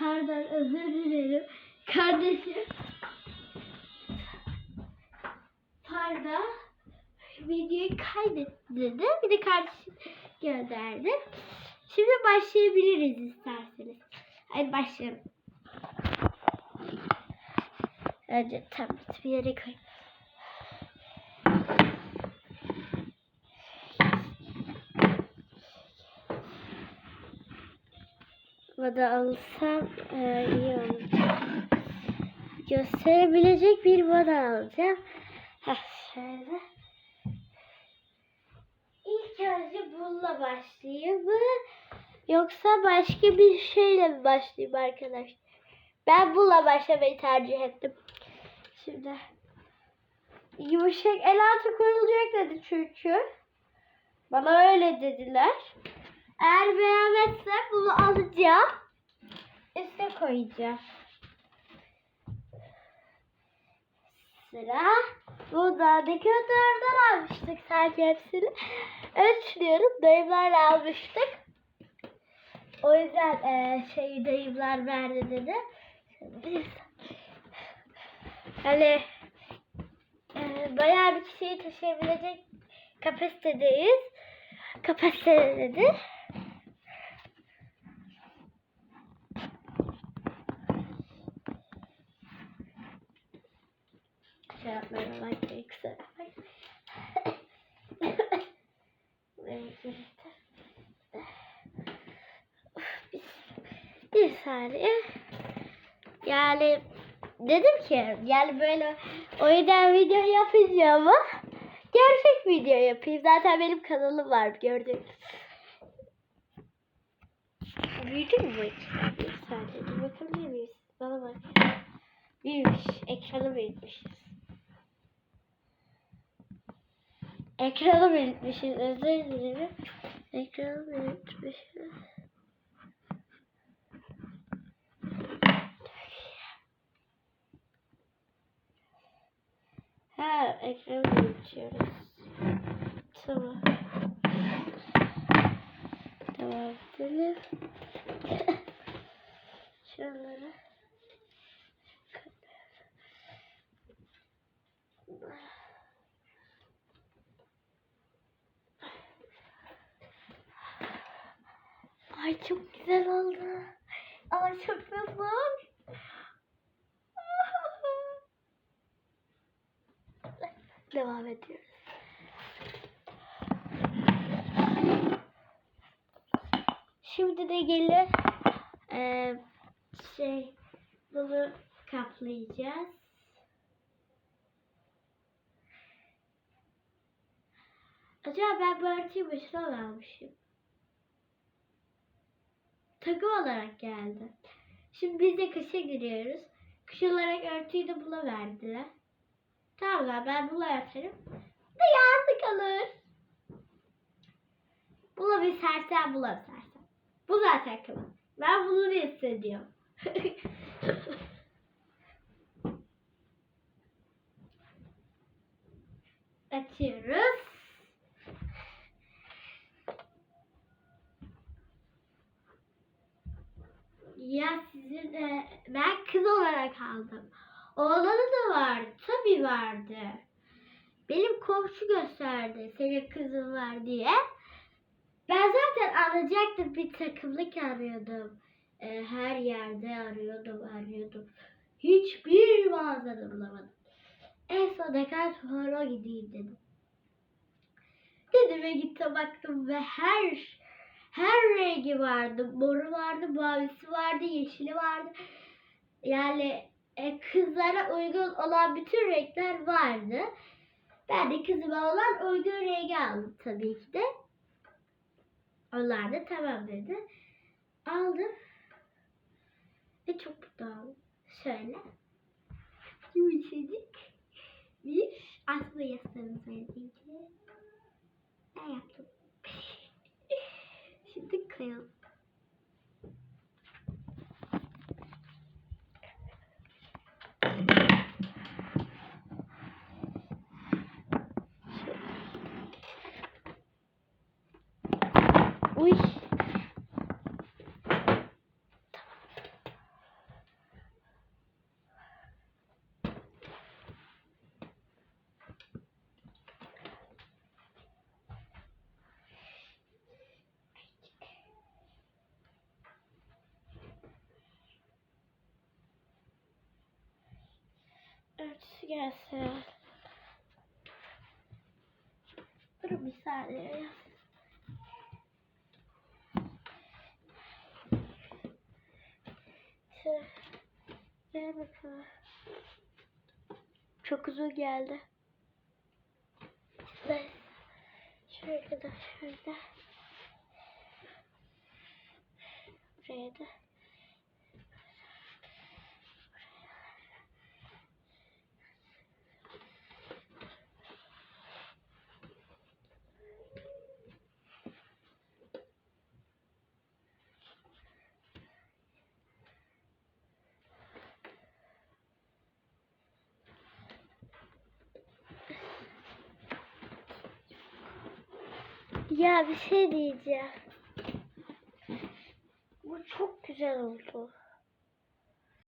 Pardon özür dilerim. Kardeşim. Pardon. Videoyu kaydetti dedi. Bir de kardeşim gönderdi. Şimdi başlayabiliriz isterseniz. Hadi başlayalım. Önce tablet bir yere koy. Bana alsam e, iyi olacak. Gösterebilecek bir bana alacağım. Heh, şöyle. İlk önce bununla başlayayım mı? Yoksa başka bir şeyle mi başlayayım arkadaşlar? Ben bununla başlamayı tercih ettim. Şimdi yumuşak el altı kurulacak dedi çünkü. Bana öyle dediler. Eğer beğenmezsem bunu alacağım. Üste koyacağım. Sıra burada dekoratörden almıştık sanki hepsini. Ölçüyorum. Dayımlarla almıştık. O yüzden eee şey dayımlar verdi dedi. Hani eee bayağı bir kişiyi taşıyabilecek kapasitedeyiz. Kapasitede dedi. Şey yapmaya bak kusura bakmayın. Bir, saniye. Yani dedim ki yani böyle o yüzden video yapacağım ama gerçek video yapayım. Zaten benim kanalım var gördüğünüz. Büyüdü mü bu ekran? Bir saniye bakabilir miyiz? Bana bak. Büyümüş. Ekranı büyütmüşüz. Ekranı büyütmüşüz. Özür dilerim. Ekranı büyütmüşüz. Ha, ekranı büyütüyoruz. Tamam. Devam edelim. Şuraları. Çok güzel oldu. Ay çok güzel. Devam ediyoruz. Şimdi de gelir eee, şey bunu kaplayacağız. Acaba ben bu örtüyü boşuna mı almışım? Takı olarak geldi. Şimdi biz de kışa giriyoruz. Kış olarak örtüyü de buna verdiler. Tamam ben buna yatarım. Bir yazı kalır. Buna bir sersem buna bir sersem. Bu zaten kıvam. Ben bunu ne hissediyorum. Açıyoruz. Ya sizin de ben kız olarak aldım. Oğlanı da vardı. Tabii vardı. Benim komşu gösterdi senin kızın var diye. Ben zaten alacaktım bir takımlık arıyordum. Ee, her yerde arıyordum arıyordum. Hiçbir mağazada bulamadım. En son Decathlon'a gideyim dedim. Dedim ve gittim baktım ve her her rengi vardı. Moru vardı, mavisi vardı, yeşili vardı. Yani e, kızlara uygun olan bütün renkler vardı. Ben de kızıma olan uygun rengi aldım tabii ki de. Onlar da tamam dedi. Aldım. Ve çok mutlu oldum. Şöyle. Yumuşacık. Bir asma yastığımız benzinki. Ben yaptım. Şimdi kıyalım. Uy. Gelsin. Dur bir saniye. Ver bakalım. Çok uzun geldi. Ben şöyle kadar şöyle. Buraya da. Ya bir şey diyeceğim. Bu çok güzel oldu.